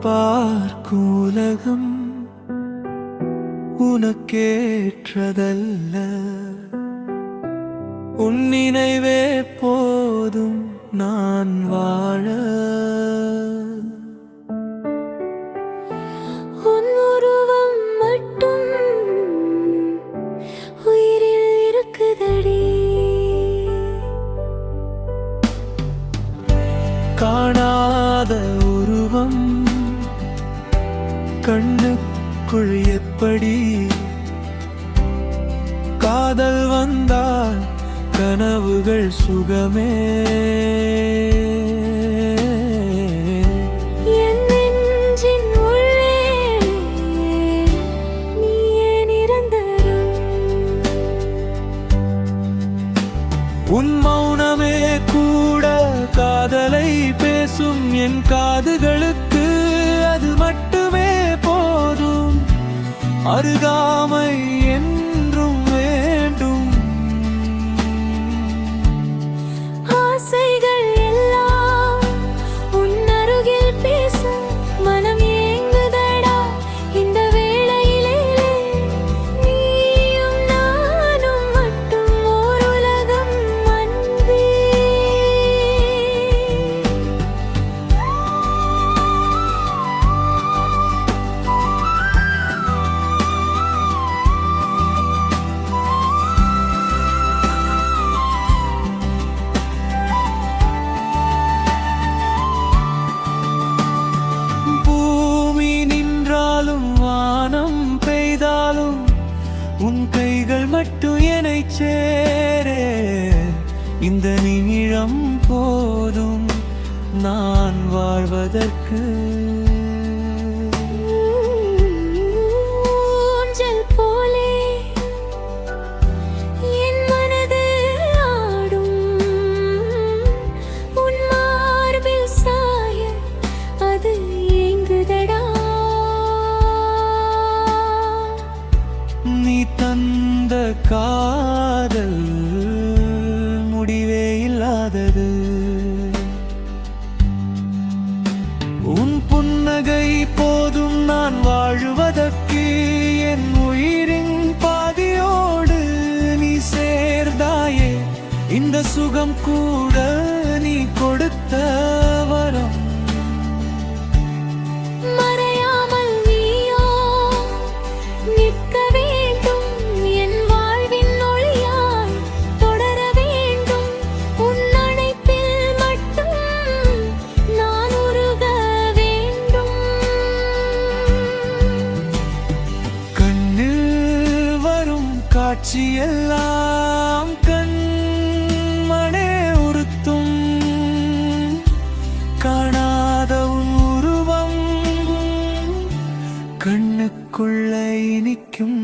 பார்க்கும் உலகம் உனக்கேற்றதல்ல. உன் நினைவே போதும் நான் வாழ. காணாத உருவம் கண்ணுக்குள் எப்படி? காதல் வந்தால் கனவுகள் சுகமே. உன் மௌனமே கூட காதலை பேசும் என் காதுகளுக்கு அருகாமை சேர. இந்த நிமிடம் போதும். நான் வாழ்வதற்கு போதும் நான் வாழுவதற்கு என் உயிரின் பாதியோடு நீ சேர்ந்தாயே. இந்த சுகம் கூட நீ கொடுத்த வரம். காட்சியெல்லாம் கண்மனே உறுத்தும். காணாத உருவம் கண்ணுக்குள்ள இனிக்கும்.